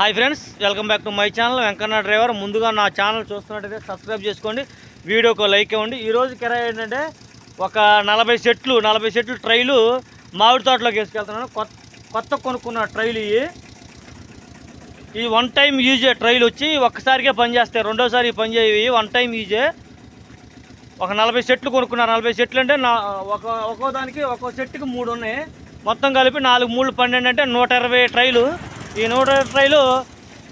Hi friends welcome back to my channel. Venkanna driver. ముందుగా నా channel చూస్తున్నట్టయితే subscribe చేసుకోండి. వీడియోకి లైక్ ఇవ్వండి. ఈరోజు కిరాయి ఏంటంటే ఒక నలభై సెట్లు నలభై సెట్లు ట్రైలు మామిడి తోటలోకి వేసుకెళ్తున్నాను. కొత్త కొత్త కొనుక్కున్న ట్రైలు ఇవి. ఈ వన్ టైం యూజే ట్రైలు వచ్చి ఒక్కసారిగా పనిచేస్తాయి రెండోసారి పనిచేయవి వన్ టైం యూజే ఒక నలభై సెట్లు కొనుక్కున్నారు నలభై సెట్లు అంటే నా ఒక ఒక్కో దానికి ఒక్కో సెట్కి మూడు ఉన్నాయి. మొత్తం కలిపి నాలుగు మూడు పన్నెండు అంటే నూట ఇరవై ట్రైలు. ఈ నూట రైలు ట్రైలు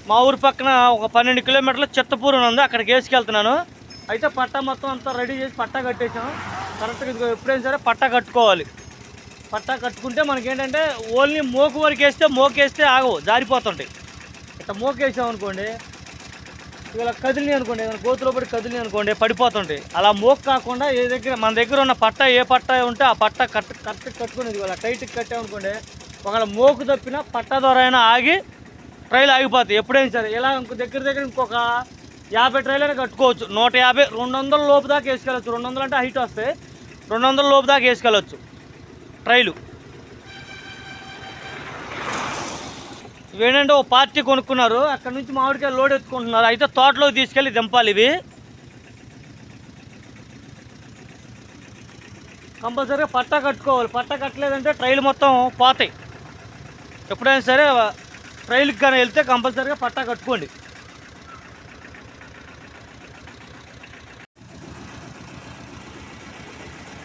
మా ఊరి పక్కన ఒక పన్నెండు కిలోమీటర్ల చిత్తపూర్ ఉంది. అక్కడికి వేసుకెళ్తున్నాను. అయితే పట్టా మొత్తం అంతా రెడీ చేసి పట్టా కట్టేసాం కరెక్ట్గా ఇదిగో ఎప్పుడైనా సరే పట్టా కట్టుకోవాలి. పట్టా కట్టుకుంటే మనకేంటంటే ఓన్లీ మోకు వరకు వేస్తే మోకేస్తే ఆగవు జారిపోతుంటాయి. ఇట్లా మోకేసాం అనుకోండి ఇలా కదిలి అనుకోండి ఏదైనా గోతులో పడి కదిలి అనుకోండి పడిపోతుంటాయి. అలా మోక్ కాకుండా ఏ దగ్గర మన దగ్గర ఉన్న పట్ట ఏ పట్ట ఉంటే ఆ పట్ట కట్ కరెక్ట్ కట్టుకునేది ఇలా టైట్ కట్టామనుకోండి ఒకవేళ మోకు తప్పినా పట్ట ద్వారా అయినా ఆగి ట్రైల్ ఆగిపోతాయి. ఎప్పుడైనా సరే. ఇలా ఇంకో దగ్గర దగ్గర ఇంకొక యాభై ట్రైల్ అయినా కట్టుకోవచ్చు. నూట యాభై రెండు వందల లోపు దాకా వేసుకెళ్ళచ్చు. రెండు వందలు అంటే హైట్ వస్తాయి రెండు వందల లోపు దాకా వేసుకెళ్ళచ్చు ట్రైలు. ఇవేంటంటే ఓ పార్టీ కొనుక్కున్నారు. అక్కడ నుంచి మామిడికాయ లోడ్ ఎత్తుకుంటున్నారు. అయితే తోటలోకి తీసుకెళ్ళి దింపాలి ఇవి. కంపల్సరీగా పట్టా కట్టుకోవాలి. పట్టా కట్టలేదంటే ట్రైలు మొత్తం పోతాయి. ఎప్పుడైనా సరే ట్రైల్కి కానీ వెళ్తే కంపల్సరీగా పట్టా కట్టుకోండి.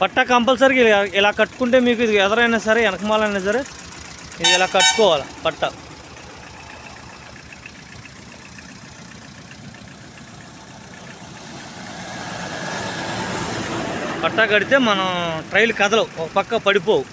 పట్టా కంపల్సరీగా ఇలా ఇలా కట్టుకుంటే మీకు ఇది ఎదరైనా సరే వెనకమాలైనా సరే ఇది ఇలా కట్టుకోవాలి పట్టా. పట్టా కడితే మనం ట్రైల్ కదలవు ఒక పక్క పడిపోవు.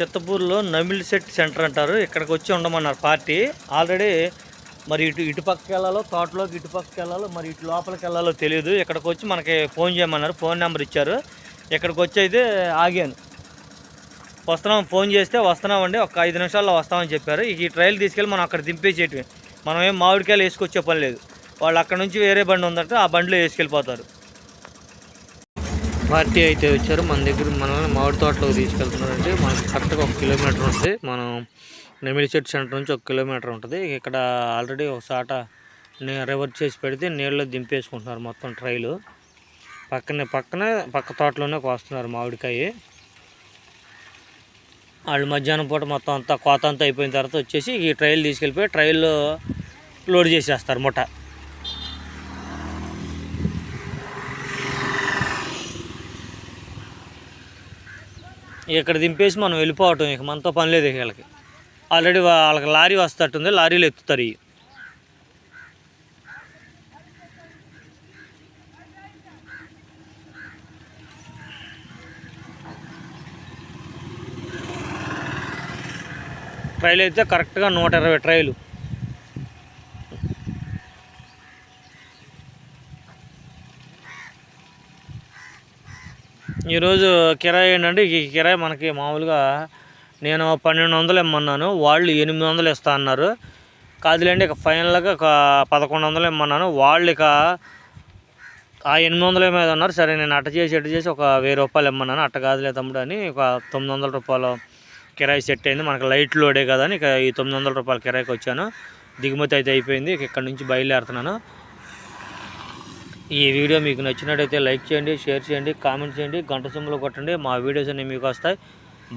చిత్తపూర్లో నమిల్ సెట్ సెంటర్ అంటారు. ఇక్కడికి వచ్చి ఉండమన్నారు పార్టీ. ఆల్రెడీ మరి ఇటు ఇటుపక్కకి వెళ్ళాలో తోటలోకి ఇటుపక్కకి వెళ్ళాలో మరి ఇటు లోపలికి వెళ్ళాలో తెలియదు ఇక్కడికి వచ్చి మనకి ఫోన్ చేయమన్నారు. ఫోన్ నెంబర్ ఇచ్చారు. ఇక్కడికి వచ్చి అయితే ఆగాను. వస్తున్నాం ఫోన్ చేస్తే వస్తున్నామండి. ఒక ఐదు నిమిషాల్లో వస్తామని చెప్పారు. ఈ ట్రైల్ తీసుకెళ్ళి మనం అక్కడ దింపేసేటివి. మనం ఏం మామిడికాయలు వేసుకొచ్చే పని లేదు. వాళ్ళు అక్కడ నుంచి వేరే బండి ఉందంటే ఆ బండిలో వేసుకెళ్ళిపోతారు. పార్టీ అయితే వచ్చారు. మన దగ్గర మనల్ని మామిడి తోటలోకి తీసుకెళ్తున్నారంటే మనకి కరెక్ట్గా ఒక కిలోమీటర్ ఉంటుంది మనం నెమిలి చెట్టు సెంటర్ నుంచి ఒక కిలోమీటర్ ఉంటుంది. ఇక్కడ ఆల్రెడీ ఒక సాట రివర్ చేసి పెడితే నీళ్ళలో దింపేసుకుంటున్నారు మొత్తం ట్రైలు. పక్కనే పక్కనే పక్క తోటలోనే కోస్తున్నారు మామిడికాయ. వాళ్ళు మధ్యాహ్నం పూట మొత్తం అంతా కోత అంతా అయిపోయిన తర్వాత వచ్చేసి ఈ ట్రైల్ తీసుకెళ్ళిపోయి ట్రైల్లో లోడ్ చేసేస్తారు ముఠ. ఇక్కడ దింపేసి మనం వెళ్ళిపోవటం ఇక మనతో పని లేదు ఇక వీళ్ళకి. ఆల్రెడీ వాళ్ళకి లారీ వస్తట్టుంది లారీలు ఎత్తుతారు ఇవి ట్రైల్ అయితే కరెక్ట్గా నూట ఇరవై ట్రైలు ఈరోజు కిరాయి ఏంటంటే ఈ కిరాయి మనకి మామూలుగా నేను పన్నెండు వందలు ఇమ్మన్నాను వాళ్ళు ఎనిమిది వందలు ఇస్తా అన్నారు. కాదులేండి ఇక ఫైనల్గా ఒక పదకొండు వందలు ఇమ్మన్నాను. వాళ్ళు ఇక ఆ ఎనిమిది వందలు మీద ఉన్నారు సరే నేను అట్ట చేసి అట్ట చేసి ఒక వెయ్యి రూపాయలు ఇమ్మన్నాను. అట్ట కాదులే తమ్ముడు అని ఒక తొమ్మిది వందల రూపాయలు కిరాయి సెట్ అయింది. మనకు లైట్ లోడే కదా అని ఇక ఈ తొమ్మిది వందల రూపాయల కిరాయికి వచ్చాను. దిగుమతి అయితే అయిపోయింది ఇక ఇక్కడ నుంచి బయలుదేరుతున్నాను. ఈ వీడియో మీకు నచ్చినట్టయితే లైక్ చేయండి షేర్ చేయండి కామెంట్ చేయండి గంట సొమ్ములు కొట్టండి. మా వీడియోస్ అన్నీ మీకు వస్తాయి.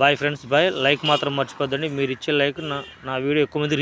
బాయ్ ఫ్రెండ్స్ బాయ్ లైక్ మాత్రం మర్చిపోద్దండి. మీరు ఇచ్చే లైక్ నా నా వీడియో ఎక్కువ మంది